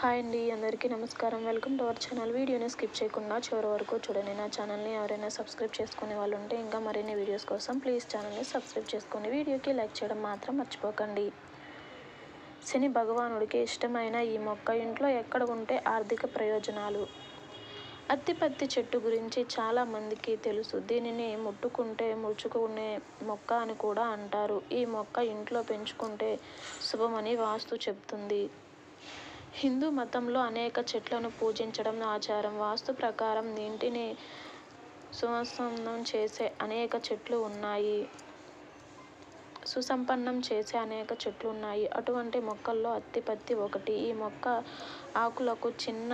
Hi అండి అందరికీ నమస్కారం. Welcome to our channel. వీడియోని స్కిప్ చేయకుండా చివరి వరకు చూడండి. నా ఛానల్ని ఎవరైనా సబ్స్క్రైబ్ చేసుకునే వాళ్ళు ఉంటే ఇంకా మరిన్ని వీడియోస్ కోసం ప్లీజ్ ఛానల్ని సబ్స్క్రైబ్ చేసుకోండి. వీడియోకి లైక్ చేయడం మాత్రం మర్చిపోకండి. శని భగవానుడికి ఇష్టమైన ఈ మొక్క ఇంట్లో ఎక్కడ ఉంటే ఆర్థిక ప్రయోజనాలు. అత్తిపత్తి చెట్టు గురించి చాలా మందికి తెలుసు. దీనిని ముట్టుకుంటే ముడుచుకునే మొక్క అని కూడా అంటారు. ఈ మొక్క ఇంట్లో పెంచుకుంటే శుభమని వాస్తు చెప్తుంది. హిందూ మతంలో అనేక చెట్లను పూజించడం ఆచారం. వాస్తు ప్రకారం ఇంటిని సుసంపన్నం చేసే అనేక చెట్లు ఉన్నాయి. సుసంపన్నం చేసే అనేక చెట్లు ఉన్నాయి. అటువంటి మొక్కల్లో అత్తిపత్తి ఒకటి. ఈ మొక్క ఆకులకు చిన్న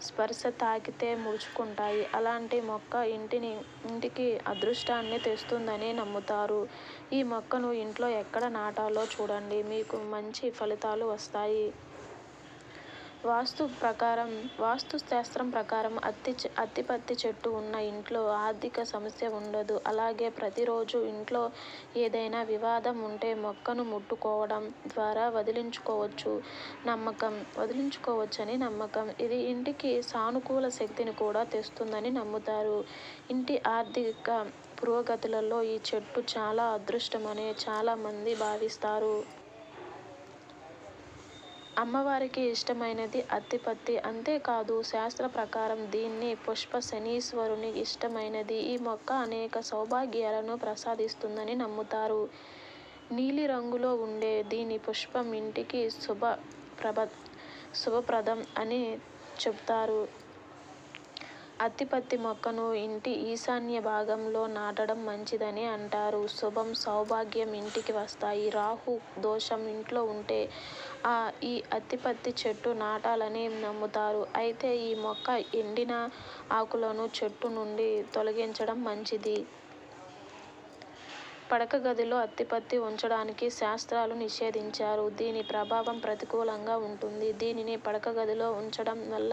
స్పర్శ తాకితే ముడుచుకుంటాయి. అలాంటి మొక్క ఇంటిని ఇంటికి అదృష్టాన్ని తెస్తుందని నమ్ముతారు. ఈ మొక్కను ఇంట్లో ఎక్కడ నాటాలో చూడండి. మీకు మంచి ఫలితాలు వస్తాయి. వాస్తు ప్రకారం వాస్తు శాస్త్రం ప్రకారం అత్తి అత్తిపత్తి చెట్టు ఉన్న ఇంట్లో ఆర్థిక సమస్య ఉండదు. అలాగే ప్రతిరోజు ఇంట్లో ఏదైనా వివాదం ఉంటే మొక్కను ముట్టుకోవడం ద్వారా వదిలించుకోవచ్చు. నమ్మకం వదిలించుకోవచ్చని నమ్మకం. ఇది ఇంటికి సానుకూల శక్తిని కూడా తెస్తుందని నమ్ముతారు. ఇంటి ఆర్థిక పురోగతులలో ఈ చెట్టు చాలా అదృష్టమని చాలామంది భావిస్తారు. అమ్మవారికి ఇష్టమైనది అత్తిపత్తి అంతేకాదు శాస్త్ర ప్రకారం దీన్ని పుష్ప శనీశ్వరుని ఇష్టమైనది. ఈ మొక్క అనేక సౌభాగ్యాలను ప్రసాదిస్తుందని నమ్ముతారు. నీలి రంగులో ఉండే దీని పుష్పం ఇంటికి శుభ ప్రభ శుభప్రదం అని చెప్తారు. అత్తిపత్తి మొక్కను ఇంటి ఈశాన్య భాగంలో నాటడం మంచిదని అంటారు. శుభం సౌభాగ్యం ఇంటికి వస్తాయి. రాహు దోషం ఇంట్లో ఉంటే ఆ ఈ అత్తిపత్తి చెట్టు నాటాలని నమ్ముతారు. అయితే ఈ మొక్క ఎండిన ఆకులను చెట్టు నుండి తొలగించడం మంచిది. పడక గదిలో అత్తిపత్తి ఉంచడానికి శాస్త్రాలు నిషేధించారు. దీని ప్రభావం ప్రతికూలంగా ఉంటుంది. దీనిని పడక గదిలో ఉంచడం వల్ల